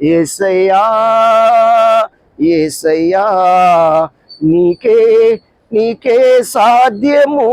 ఏసయ్యా ఏసయ్యా నీకే నీకే సాధ్యము.